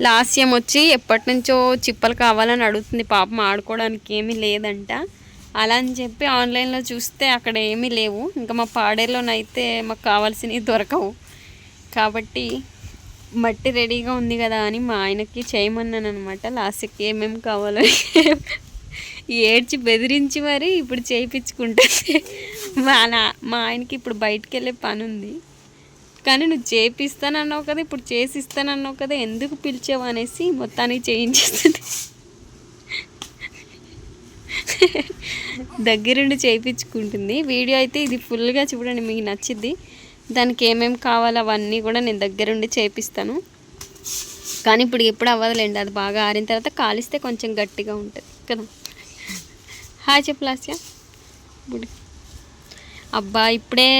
లాస్యం వచ్చి ఎప్పటి నుంచో చిప్పలు కావాలని అడుగుతుంది. పాపం ఆడుకోవడానికి ఏమీ లేదంట. అలా అని చెప్పి ఆన్లైన్లో చూస్తే అక్కడ ఏమీ లేవు. ఇంకా మా పాడేలోనైతే మాకు కావాల్సినవి దొరకవు. కాబట్టి మట్టి రెడీగా ఉంది కదా అని మా ఆయనకి చేయమన్నాను అనమాట లాస్ట్కి ఏమేమి కావాలో ఏడ్చి బెదిరించి మరి ఇప్పుడు చేయించుకుంటుంది మా నా- మా ఆయనకి ఇప్పుడు బయటికి వెళ్ళే పని ఉంది కానీ నువ్వు చేపిస్తానన్నావు కదా ఇప్పుడు చేసి ఇస్తానన్నావు కదా ఎందుకు పిలిచావు అనేసి మొత్తానికి చేయించేస్తుంది. దగ్గరుండి చేయించుకుంటుంది. వీడియో అయితే ఇది ఫుల్గా చూడండి మీకు నచ్చిద్ది దానికి ఏమేమి కావాలో అవన్నీ కూడా నేను దగ్గరుండి చేపిస్తాను. కానీ ఇప్పుడు ఎప్పుడు అవ్వదులేండి అది బాగా ఆరిన తర్వాత కాలిస్తే కొంచెం గట్టిగా ఉంటుంది కదా. హాయ్ చెప్పు లాస్య. ఇప్పుడు అబ్బా ఇప్పుడే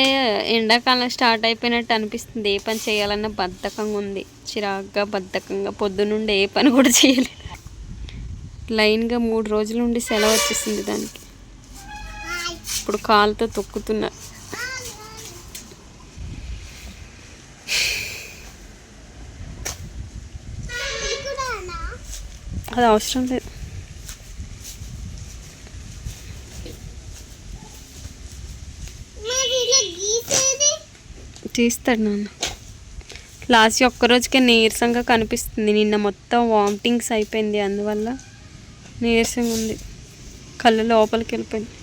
ఎండాకాలం స్టార్ట్ అయిపోయినట్టు అనిపిస్తుంది. ఏ పని చేయాలన్న బద్ధకంగా ఉంది. చిరాగ్గా బద్ధకంగా పొద్దునుండి ఏ పని కూడా చేయలేదు. లైన్గా మూడు రోజుల నుండి సెలవు వచ్చేసింది దానికి. ఇప్పుడు కాలుతో తొక్కుతున్నా. అది అవసరం లేదు. తీస్తాడు నాన్న. లాస్ట్ ఒక్కరోజుకే నీరసంగా కనిపిస్తుంది. నిన్న మొత్తం వామిటింగ్స్ అయిపోయింది. అందువల్ల నీరసంగా ఉంది. కళ్ళు లోపలికి వెళ్ళిపోయింది.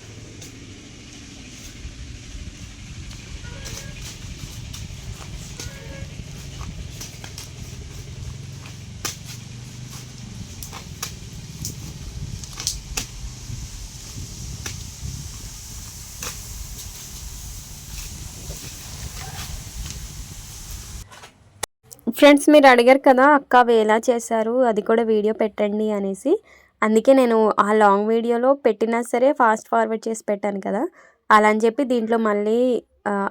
ఫ్రెండ్స్ మీరు అడిగారు కదా అక్క అవి ఎలా చేశారు? అది కూడా వీడియో పెట్టండి అనేసి. అందుకే నేను ఆ లాంగ్ వీడియోలో పెట్టినా సరే ఫాస్ట్ ఫార్వర్డ్ చేసి పెట్టాను కదా. అలా అని చెప్పి దీంట్లో మళ్ళీ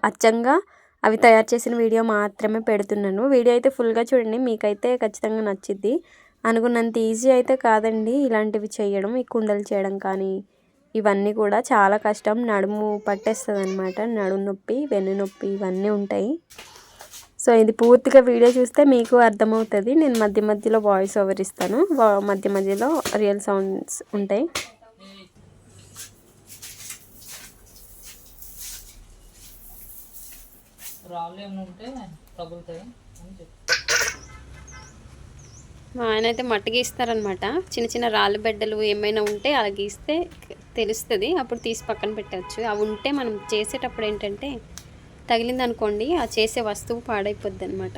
అచ్చంగా అవి తయారు చేసిన వీడియో మాత్రమే పెడుతున్నాను. వీడియో అయితే ఫుల్గా చూడండి మీకైతే ఖచ్చితంగా నచ్చిద్ది. అనుకున్నంత ఈజీ అయితే కాదండి ఇలాంటివి చేయడం ఈ కుండలు చేయడం కానీ ఇవన్నీ కూడా చాలా కష్టం. నడుము పట్టేస్తుంది అనమాట నడుము నొప్పి వెన్ను నొప్పి ఇవన్నీ ఉంటాయి. సో ఇది పూర్తిగా వీడియో చూస్తే మీకు అర్థమవుతుంది. నేను మధ్య మధ్యలో వాయిస్ ఓవర్ ఇస్తాను. మధ్య మధ్యలో రియల్ సౌండ్స్ ఉంటాయి. మా ఆయన అయితే మట్టి గీస్తారనమాట చిన్న చిన్న రాళ్ళు బెడ్డలు ఏమైనా ఉంటే అలా గీస్తే తెలుస్తుంది. అప్పుడు తీసి పక్కన పెట్టవచ్చు అవి ఉంటే మనం చేసేటప్పుడు ఏంటంటే తగిలింది అనుకోండి ఆ చేసే వస్తువు పాడైపోద్ది అనమాట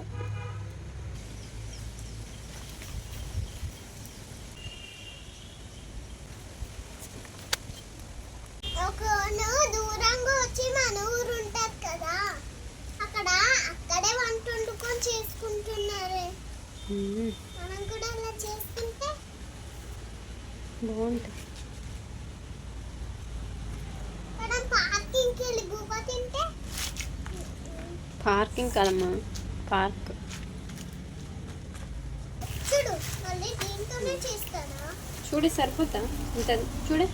ఒక పార్కింగ్ కదమ్మా. పార్క్. చూడు మళ్ళీ దీంతోనే చేస్తానా? చూడి సరిపోతా. ఉంటుంది చూడే.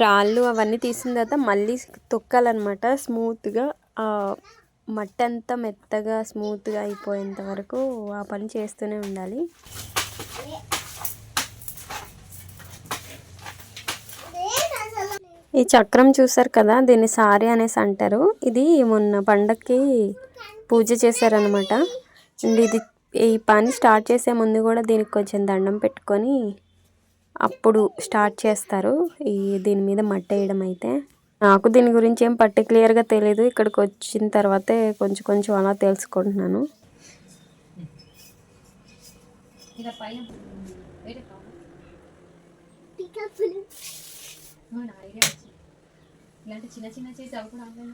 రాళ్ళు అవన్నీ తీసిన తర్వాత మళ్ళీ తొక్కాలన్నమాట. స్మూత్గా ఆ మట్టి అంతా మెత్తగా స్మూత్గా అయిపోయేంత వరకు ఆ పని చేస్తూనే ఉండాలి లేదు అసలు ఈ చక్రం చూసారు కదా దీన్ని సారీ అనేసి అంటారు. ఇది మొన్న పండక్కి పూజ చేశారనమాట అండ్ ఇది ఈ పని స్టార్ట్ చేసే ముందు కూడా దీనికి కొంచెం దండం పెట్టుకొని అప్పుడు స్టార్ట్ చేస్తారు. ఈ దీని మీద మట్టి వేయడం అయితే. నాకు దీని గురించి ఏం పర్టికులర్గా తెలియదు ఇక్కడికి వచ్చిన తర్వాతే కొంచెం కొంచెం అలా తెలుసుకుంటున్నాను. పైన ఇలాంటి చిన్న చిన్న చేసి అవి కూడా ఆన్లైన్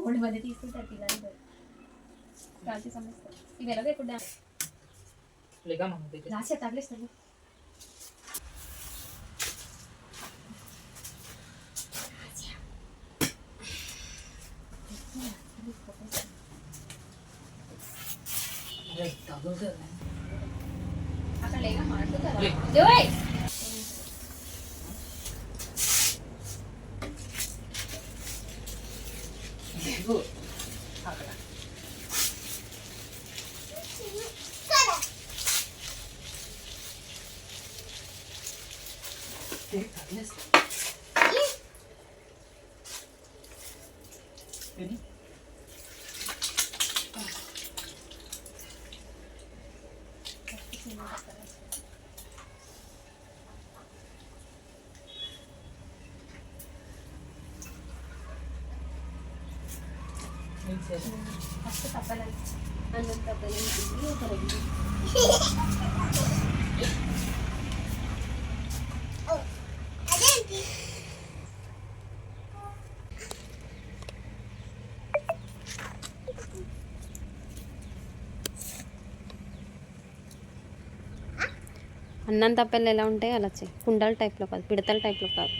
ఓడి మధ్య తీసుకుంటారు పిల్లలు కాల్చి సమస్య. ఇవి ఎలాగో ఇప్పుడు రాసి తగిలిస్తారు すご。ఫస్ట్ తప్పలు అన్నం తప్పలు ఒక రెండు ఓ, అదేంటి అన్నం తప్పెళ్ళు ఎలా ఉంటాయి? అలా చేయి. కుండల టైప్లో కాదు పిడతల టైప్లో కాదు.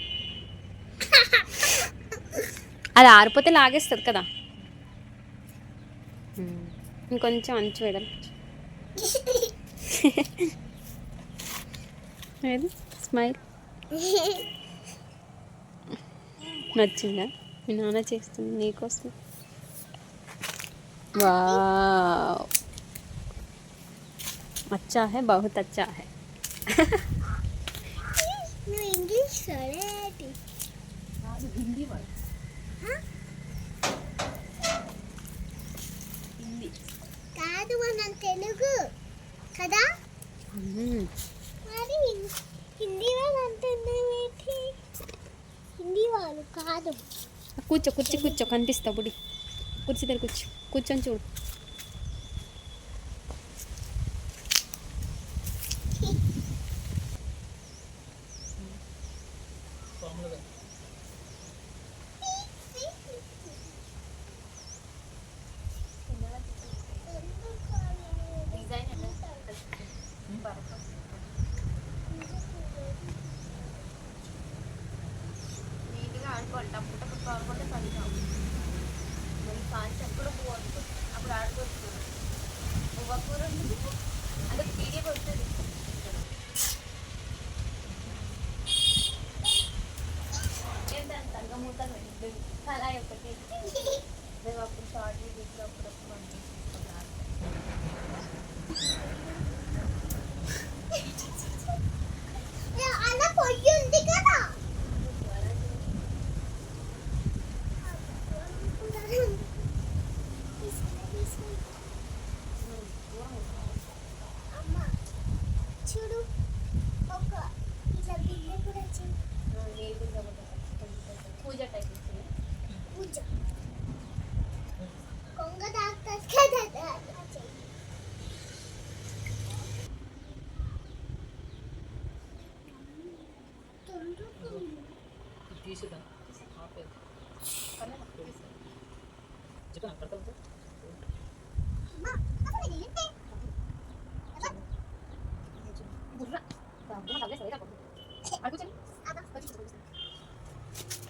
అది ఆరిపోతే లాగేస్తుంది కదా. ఇంకొంచెం అంచు వేయడం స్మైల్? నచ్చిందా? మీ నాన్న చేస్తుంది నీకోసం. వా అచ్చా హే బహుత్ అచ్చా హే ఇంగ్లీష్ హిందీ కాదు మనం తెలుగు కదా? మరి హిందీ వాళ్ళు అంటుంది ఏంటి? హిందీ వాళ్ళు కాదు. కూర్చో కూర్చో కూర్చో కనిపిస్తా బుడి. కుర్చీ దగ్గర కూర్చో. కూర్చొని చూడు డిజైన్ ఎలా నీట్గా ఆడుకోవాలి టప్పుడు టప్పుడు ఆడుకుంటే సరిగా మరి కాల్చి అప్పుడు పువ్వు అనుకో అప్పుడు ఆడుకోవచ్చు పువ్వ కూర ఎందుకు? అంటే పీడియకి వస్తుంది ఏంటంత అంత మూతలు పెట్టి అలా ఒకటి మేము అప్పుడు షార్ట్ వీడియోస్ అప్పుడప్పుడు పంపిస్తాం అలా పొయ్యి ఉంది కదా అమ్మ చూడు ఒక ఇలా బిల్లు కూడా చెయ్యి పూజ టైప్ ఇచ్చింది పూజ కొంగ డాక్టర్ కదా అలా చెయ్యి అమ్మ అక్కడ ఏంటి బుర్ర దాంట్లో తగ్గ సరిగా అడుగుచండి వస్తే తీసుకొని వస్తా అమ్మ కావాలంటే మనం ఎవరైనా తీసుకుంటారు తీసుకోరు ఆడుకుందాం తీసుకో బుల్లు ఇప్పుడే వెళ్దాం గుడ్డ కట్టుకుని వెళ్ళిపోదాం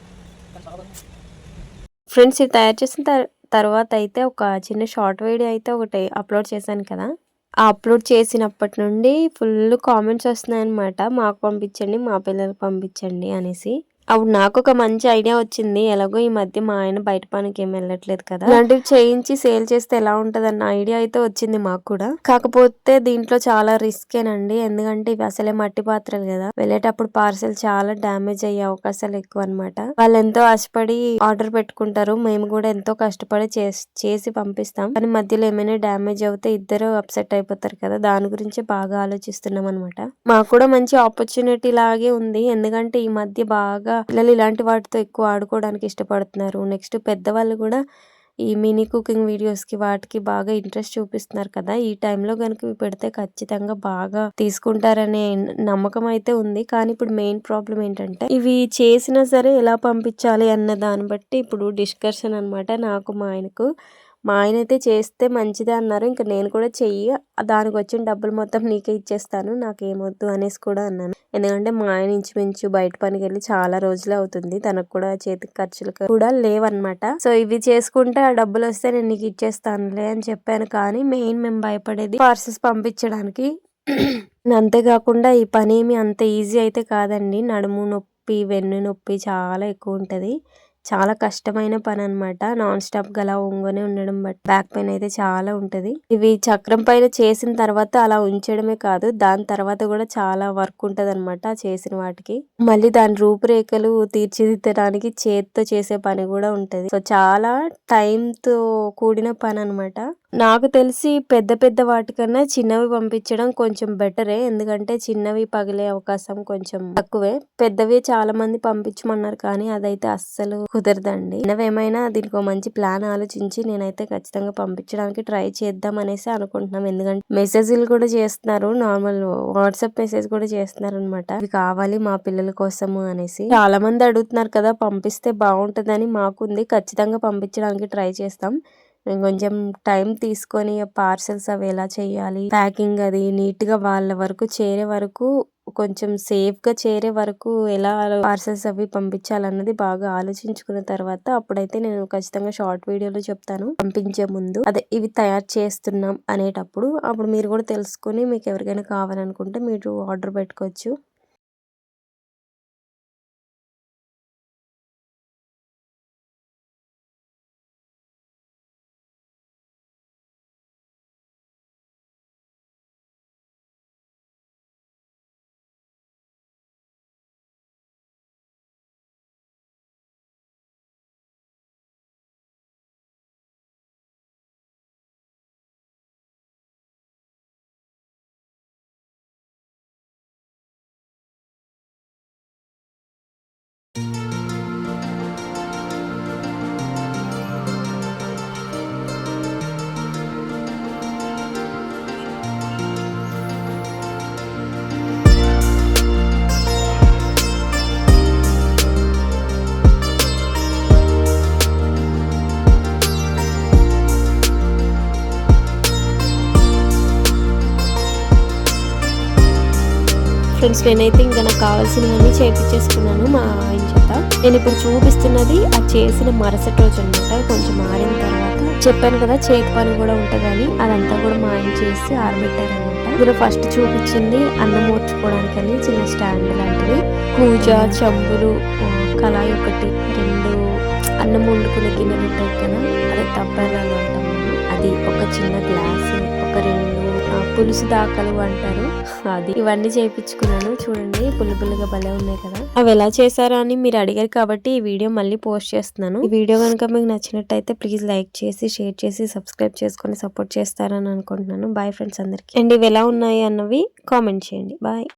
ఫ్రెండ్స్ ఇది తయారు చేసిన తర్వాత అయితే ఒక చిన్న షార్ట్ వీడియో అయితే ఒకటి అప్లోడ్ చేశాను కదా. ఆ అప్లోడ్ చేసినప్పటి నుండి ఫుల్ కామెంట్స్ వస్తున్నాయి అనమాట మాకు పంపించండి మా పిల్లలకు పంపించండి అనేసి. అప్పుడు నాకు ఒక మంచి ఐడియా వచ్చింది. ఎలాగో ఈ మధ్య మా ఆయన బయట పనికి ఏం వెళ్ళట్లేదు కదా. ఇలాంటివి చేయించి సేల్ చేస్తే ఎలా ఉంటది అన్న ఐడియా అయితే వచ్చింది మాకు కూడా. కాకపోతే దీంట్లో చాలా రిస్కేనండి ఎందుకంటే ఇవి అసలే మట్టి పాత్రలు కదా. వెళ్ళేటప్పుడు పార్సెల్ చాలా డ్యామేజ్ అయ్యే అవకాశాలు ఎక్కువ అనమాట వాళ్ళు ఎంతో ఆశపడి ఆర్డర్ పెట్టుకుంటారు. మేము కూడా ఎంతో కష్టపడి చేసి పంపిస్తాం. కానీ మధ్యలో ఏమైనా డ్యామేజ్ అవుతే ఇద్దరు అప్సెట్ అయిపోతారు కదా. దాని గురించి బాగా ఆలోచిస్తున్నాం అనమాట మాకు కూడా మంచి ఆపర్చునిటీ లాగే ఉంది. ఎందుకంటే ఈ మధ్య బాగా పిల్లలు ఇలాంటి వాటితో ఎక్కువ ఆడుకోవడానికి ఇష్టపడుతున్నారు నెక్స్ట్ పెద్దవాళ్ళు కూడా ఈ మినీ కుకింగ్ వీడియోస్‌కి వాటికి బాగా ఇంట్రెస్ట్ చూపిస్తున్నారు కదా! ఈ టైంలో కనుక ఇవి పెడితే ఖచ్చితంగా బాగా తీసుకుంటారనే నమ్మకం అయితే ఉంది. కానీ ఇప్పుడు మెయిన్ ప్రాబ్లం ఏంటంటే ఇవి చేసినా సరే ఎలా పంపించాలి అన్న దాన్ని బట్టి ఇప్పుడు డిస్కషన్ అనమాట నాకు మా ఆయనకు. మా ఆయన అయితే చేస్తే మంచిదే అన్నారు. ఇంక నేను కూడా చెయ్యి దానికి వచ్చిన డబ్బులు మొత్తం నీకే ఇచ్చేస్తాను. నాకేమొద్దు అనేసి కూడా అన్నాను. ఎందుకంటే మా ఆయన ఇంచుమించు బయట పనికి వెళ్ళి చాలా రోజులు అవుతుంది. తనకు కూడా చేతికి ఖర్చులకు కూడా లేవన్నమాట. సో ఇవి చేసుకుంటే ఆ డబ్బులు వస్తే నేను నీకు ఇచ్చేస్తానులే అని చెప్పాను. కానీ మెయిన్ మేము భయపడేది పార్సల్స్ పంపించడానికి. అంతేకాకుండా ఈ పని ఏమి అంత ఈజీ అయితే కాదండి. నడుము నొప్పి, వెన్ను నొప్పి చాలా ఎక్కువ ఉంటుంది చాలా కష్టమైన పని అనమాట నాన్ స్టాప్‌గా అలా ఉంగనే ఉండడం బట్ బ్యాక్ పెయిన్ అయితే చాలా ఉంటది. ఇవి చక్రం పైన చేసిన తర్వాత అలా ఉంచడమే కాదు, దాని తర్వాత కూడా చాలా వర్క్ ఉంటదనమాట చేసిన వాటికి. మళ్ళీ దాని రూపురేఖలు తీర్చిదిద్దడానికి చేత్తో చేసే పని కూడా ఉంటది. సో చాలా టైంతో కూడిన పని అనమాట నాకు తెలిసి పెద్ద పెద్ద వాటికన్నా చిన్నవి పంపించడం కొంచెం బెటరే. ఎందుకంటే చిన్నవి పగిలే అవకాశం కొంచెం తక్కువే. పెద్దవి చాలా మంది పంపించమన్నారు కానీ అదైతే అస్సలు కుదరదండి. మనవేమైనా దీనికి ఒక మంచి ప్లాన్ ఆలోచించి నేనైతే ఖచ్చితంగా పంపించడానికి ట్రై చేద్దాం అనేసి అనుకుంటున్నాం. ఎందుకంటే మెసేజ్‌లు కూడా చేస్తున్నారు. నార్మల్ వాట్సాప్ మెసేజ్ కూడా చేస్తున్నారనమాట. ఇవి కావాలి మా పిల్లల కోసము అనేసి. చాలా మంది అడుగుతున్నారు కదా! పంపిస్తే బాగుంటుందని మాకుంది. ఖచ్చితంగా పంపించడానికి ట్రై చేస్తాం. మేము కొంచెం టైం తీసుకొని పార్సెల్స్ అవి ఎలా చేయాలి? ప్యాకింగ్ అది నీట్‌గా వాళ్ళ వరకు చేరే వరకు కొంచెం సేఫ్‌గా చేరే వరకు ఎలా పార్సెల్స్ అవి పంపించాలన్నది బాగా ఆలోచించుకున్న తర్వాత అప్పుడైతే నేను ఖచ్చితంగా షార్ట్ వీడియోలో చెప్తాను. పంపించే ముందు. అదే ఇవి తయారు చేస్తున్నాం అనేటప్పుడు అప్పుడు మీరు కూడా తెలుసుకొని మీకు ఎవరికైనా కావాలనుకుంటే మీరు ఆర్డర్ పెట్టుకోవచ్చు. ఫ్రెండ్స్ నేనైతే ఇంకా నాకు కావాల్సినవన్నీ చేయించేసుకున్నాను మా ఆయన చేత. నేను ఇప్పుడు చూపిస్తున్నది ఆ చేసిన మరుసటి రోజు అనమాట. కొంచెం మారిన తర్వాత చెప్పాను కదా చేతి పని కూడా ఉంటుందని అదంతా కూడా మా ఆయన చేసి ఆరబెట్టారనమాట. ఇందులో ఫస్ట్ చూపించింది అన్నం ఓర్చుకోవడానికని చిన్న స్టాండ్ లాంటివి. పూజ, చెంబులు, కళాయి ఒకటి, రెండు అన్నం వండుకునే గిన్నెలు ఉంటాయి కదా అదే తప్పెర్లు అది ఒక చిన్న గ్లాసు, ఒక రెండు పులుసు దాకలు అంటారు అది. ఇవన్నీ చేయించుకున్నాను చూడండి పుల్ల పుల్లగా భలే ఉన్నాయి కదా! అవి ఎలా చేశారా అని మీరు అడిగారు కాబట్టి ఈ వీడియో మళ్ళీ పోస్ట్ చేస్తున్నాను. ఈ వీడియో కనుక మీకు నచ్చినట్టయితే ప్లీజ్ లైక్ చేసి, షేర్ చేసి, సబ్స్క్రైబ్ చేసుకొని సపోర్ట్ చేస్తారని అనుకుంటున్నాను. బాయ్ ఫ్రెండ్స్ అందరికి. అండ్ ఇవి ఎలా ఉన్నాయి అన్నవి కామెంట్ చేయండి. బాయ్.